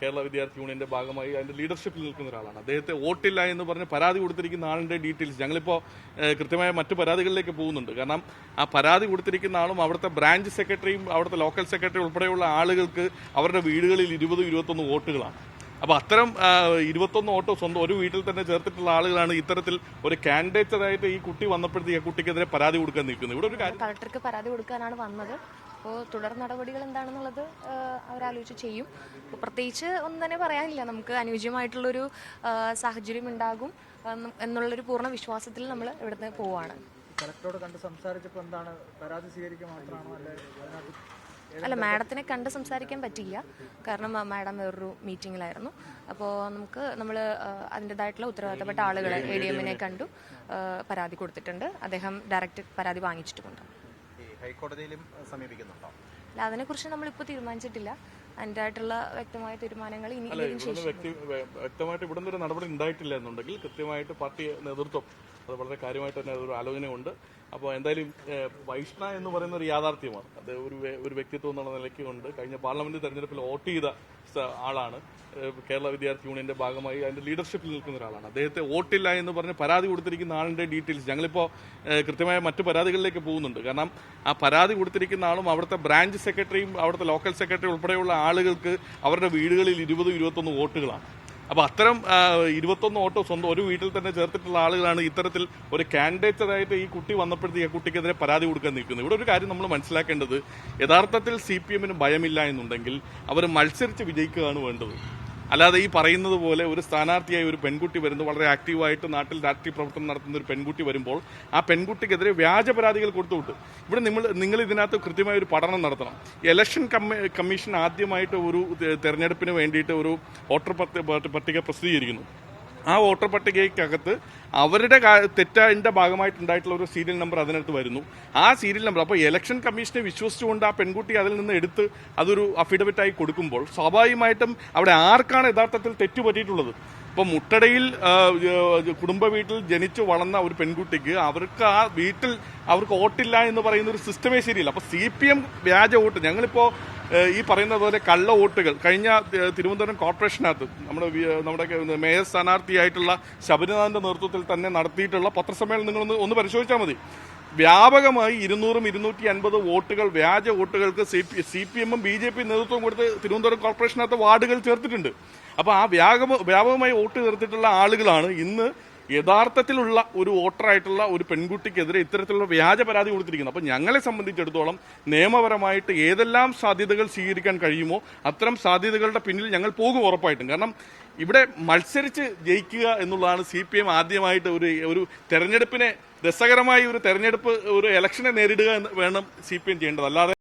കേരള വിദ്യാർത്ഥി യൂണിയന്റെ ഭാഗമായി അതിന്റെ ലീഡർഷിപ്പിൽ നിൽക്കുന്ന ഒരാളാണ്. അദ്ദേഹത്തെ വോട്ടില്ല എന്ന് പറഞ്ഞ് പരാതി കൊടുത്തിരിക്കുന്ന ആളിന്റെ ഡീറ്റെയിൽസ് ഞങ്ങളിപ്പോൾ കൃത്യമായ മറ്റു പരാതികളിലേക്ക് പോകുന്നുണ്ട്. കാരണം ആ പരാതി കൊടുത്തിരിക്കുന്ന ആളും അവിടുത്തെ ബ്രാഞ്ച് സെക്രട്ടറിയും അവിടുത്തെ ലോക്കൽ സെക്രട്ടറി ഉൾപ്പെടെയുള്ള ആളുകൾക്ക് അവരുടെ വീടുകളിൽ ഇരുപത് ഇരുപത്തൊന്ന് വോട്ടുകളാണ്. അപ്പോൾ അത്തരം ഇരുപത്തൊന്ന് ഓട്ടോ സ്വന്തം ഒരു വീട്ടിൽ തന്നെ ചേർത്തിട്ടുള്ള ആളുകളാണ് ഇത്തരത്തിൽ ഒരു കാൻഡിഡേറ്ററായിട്ട് ഈ കുട്ടി വന്നപ്പോഴത്തേക്ക് കുട്ടിക്കെതിരെ പരാതി കൊടുക്കാൻ നിൽക്കുന്നത്. ഇവിടെ ഒരു കളക്ടർക്ക് പരാതി കൊടുക്കാനാണ് വന്നത്. അപ്പോൾ തുടർ നടപടികൾ എന്താണെന്നുള്ളത് അവരാലോചിച്ച് ചെയ്യും. അപ്പോൾ പ്രത്യേകിച്ച് ഒന്നും തന്നെ പറയാനില്ല. നമുക്ക് അനുയോജ്യമായിട്ടുള്ളൊരു സാഹചര്യം ഉണ്ടാകും എന്നും- എന്നുള്ളൊരു പൂർണ വിശ്വാസത്തിൽ നമ്മൾ ഇവിടുന്ന് പോവാണ്. കലക്ടറോട് കണ്ട് സംസാരിച്ചപ്പോൾ എന്താണ്? പരാതി സ്വീകരിക്കുക മാത്രമാണോ അല്ലെ? അല്ല മാഡത്തിനെ കണ്ട് സംസാരിക്കാൻ പറ്റിയില്ല. കാരണം മാഡം വേറൊരു മീറ്റിങ്ങിലായിരുന്നു. അപ്പോൾ നമുക്ക് നമ്മൾ അതിന്റെതായിട്ടുള്ള ഉത്തരവാദിത്തപ്പെട്ട ആളുകളെ എ ഡി എമ്മിനെ കണ്ടു പരാതി കൊടുത്തിട്ടുണ്ട്. അദ്ദേഹം ഡയറക്റ്റ് പരാതി വാങ്ങിച്ചിട്ടുമുണ്ട്. ഹൈക്കോടതിയിലും സമീപിക്കുന്നുണ്ടോ? അല്ല അതിനെക്കുറിച്ച് നമ്മളിപ്പോൾ തീരുമാനിച്ചിട്ടില്ല. അതിന്റെതായിട്ടുള്ള വ്യക്തമായ തീരുമാനങ്ങൾ ഇനി വ്യക്തമായിട്ട് ഇവിടുന്ന് ഒരു നടപടി ഉണ്ടായിട്ടില്ല എന്നുണ്ടെങ്കിൽ കൃത്യമായിട്ട് പാർട്ടി നേതൃത്വം അത് വളരെ കാര്യമായിട്ട് തന്നെ ഒരു ആലോചനയുണ്ട്. അപ്പോൾ എന്തായാലും വൈഷ്ണ എന്ന് പറയുന്ന ഒരു യാഥാർത്ഥ്യമാണ്. അത് ഒരു ഒരു വ്യക്തിത്വം എന്നുള്ള നിലയ്ക്ക് കൊണ്ട് കഴിഞ്ഞ പാർലമെന്റ് തെരഞ്ഞെടുപ്പിൽ വോട്ട് ചെയ്ത ആളാണ്. കേരള വിദ്യാർത്ഥി യൂണിയന്റെ ഭാഗമായി അതിന്റെ ലീഡർഷിപ്പിൽ നിൽക്കുന്ന ഒരാളാണ്. അദ്ദേഹത്തെ വോട്ടില്ല എന്ന് പറഞ്ഞ് പരാതി കൊടുത്തിരിക്കുന്ന ആളിന്റെ ഡീറ്റെയിൽസ് ഞങ്ങളിപ്പോൾ കൃത്യമായ മറ്റു പരാതികളിലേക്ക് പോകുന്നുണ്ട്. കാരണം ആ പരാതി കൊടുത്തിരിക്കുന്ന ആളും അവിടുത്തെ ബ്രാഞ്ച് സെക്രട്ടറിയും അവിടുത്തെ ലോക്കൽ സെക്രട്ടറി ഉൾപ്പെടെയുള്ള ആളുകൾക്ക് അവരുടെ വീടുകളിൽ ഇരുപത് ഇരുപത്തൊന്ന് വോട്ടുകളാണ്. അപ്പൊ അത്തരം ഇരുപത്തൊന്ന് ഓട്ടോ സ്വന്തം ഒരു വീട്ടിൽ തന്നെ ചേർത്തിട്ടുള്ള ആളുകളാണ് ഇത്തരത്തിൽ ഒരു കാൻഡിഡേറ്ററായിട്ട് ഈ കുട്ടി വന്നപ്പോഴത്തേക്ക് ആ കുട്ടിക്കെതിരെ പരാതി കൊടുക്കാൻ നിൽക്കുന്നത്. ഇവിടെ ഒരു കാര്യം നമ്മൾ മനസ്സിലാക്കേണ്ടത് യഥാർത്ഥത്തിൽ സി പി എമ്മിന് ഭയമില്ല എന്നുണ്ടെങ്കിൽ അവർ മത്സരിച്ച് വിജയിക്കുകയാണ് വേണ്ടത്. അല്ലാതെ ഈ പറയുന്നത് പോലെ ഒരു സ്ഥാനാർത്ഥിയായി ഒരു പെൺകുട്ടി വരുന്നു വളരെ ആക്റ്റീവായിട്ട് നാട്ടിൽ രാഷ്ട്രീയ പ്രവർത്തനം നടത്തുന്ന ഒരു പെൺകുട്ടി വരുമ്പോൾ ആ പെൺകുട്ടിക്കെതിരെ വ്യാജ പരാതികൾ കൊടുത്തുവിട്ട് ഇവിടെ നിങ്ങൾ നിങ്ങൾ ഇതിനകത്ത് കൃത്യമായ ഒരു പഠനം നടത്തണം. ഇലക്ഷൻ കമ്മീഷൻ ആദ്യമായിട്ട് ഒരു തെരഞ്ഞെടുപ്പിന് വേണ്ടിയിട്ട് ഒരു വോട്ടർ പട്ടിക പ്രസിദ്ധീകരിക്കുന്നു. ആ വോട്ടർ പട്ടികയ്ക്കകത്ത് അവരുടെ തെറ്റിന്റെ ഭാഗമായിട്ടുണ്ടായിട്ടുള്ള ഒരു സീരിയൽ നമ്പർ അതിനകത്ത് വരുന്നു. ആ സീരിയൽ നമ്പർ അപ്പോൾ ഇലക്ഷൻ കമ്മീഷനെ വിശ്വസിച്ചുകൊണ്ട് ആ പെൺകുട്ടി അതിൽ നിന്ന് എടുത്ത് അതൊരു അഫിഡവിറ്റായി കൊടുക്കുമ്പോൾ സ്വാഭാവികമായിട്ടും അവിടെ ആർക്കാണ് യഥാർത്ഥത്തിൽ തെറ്റ് പറ്റിയിട്ടുള്ളത് ഇപ്പോൾ മുട്ടടയിൽ കുടുംബ വീട്ടിൽ ജനിച്ചു വളർന്ന ഒരു പെൺകുട്ടിക്ക് അവർക്ക് ആ വീട്ടിൽ അവർക്ക് വോട്ടില്ല എന്ന് പറയുന്ന ഒരു സിസ്റ്റമേ ശരിയില്ല. അപ്പോൾ സി പി എം വ്യാജ വോട്ട്. ഞങ്ങളിപ്പോൾ ഈ പറയുന്നത് പോലെ കള്ള വോട്ടുകൾ കഴിഞ്ഞ തിരുവനന്തപുരം കോർപ്പറേഷനകത്ത് നമ്മുടെ നമ്മുടെ മേയർ സ്ഥാനാർത്ഥിയായിട്ടുള്ള ശബരിനാഥന്റെ നേതൃത്വത്തിൽ തന്നെ നടത്തിയിട്ടുള്ള പത്രസമ്മേളനം നിങ്ങളൊന്ന് ഒന്ന് പരിശോധിച്ചാൽ മതി. വ്യാപകമായി ഇരുന്നൂറും ഇരുന്നൂറ്റി അൻപത് വോട്ടുകൾ വ്യാജ വോട്ടുകൾക്ക് സി പി സി പി എമ്മും ബി ജെ പി നേതൃത്വം കൊടുത്ത് തിരുവനന്തപുരം കോർപ്പറേഷനകത്ത് വാർഡുകൾ ചേർത്തിട്ടുണ്ട്. അപ്പോൾ ആ വ്യാപക വ്യാപകമായി വോട്ട് ചേർത്തിട്ടുള്ള ആളുകളാണ് ഇന്ന് യഥാർത്ഥത്തിലുള്ള ഒരു വോട്ടറായിട്ടുള്ള ഒരു പെൺകുട്ടിക്കെതിരെ ഇത്തരത്തിലുള്ള വ്യാജ പരാതി കൊടുത്തിരിക്കുന്നത്. അപ്പോൾ ഞങ്ങളെ സംബന്ധിച്ചിടത്തോളം നിയമപരമായിട്ട് ഏതെല്ലാം സാധ്യതകൾ സ്വീകരിക്കാൻ കഴിയുമോ അത്തരം സാധ്യതകളുടെ പിന്നിൽ ഞങ്ങൾ പോകും ഉറപ്പായിട്ടും. കാരണം ഇവിടെ മത്സരിച്ച് ജയിക്കുക എന്നുള്ളതാണ് സി പി എം ആദ്യമായിട്ട് ഒരു ഒരു തെരഞ്ഞെടുപ്പിനെ രസകരമായി ഒരു തെരഞ്ഞെടുപ്പ് ഒരു ഇലക്ഷനെ നേരിടുക എന്ന് വേണം സി പി എം ചെയ്യേണ്ടത്. അല്ലാതെ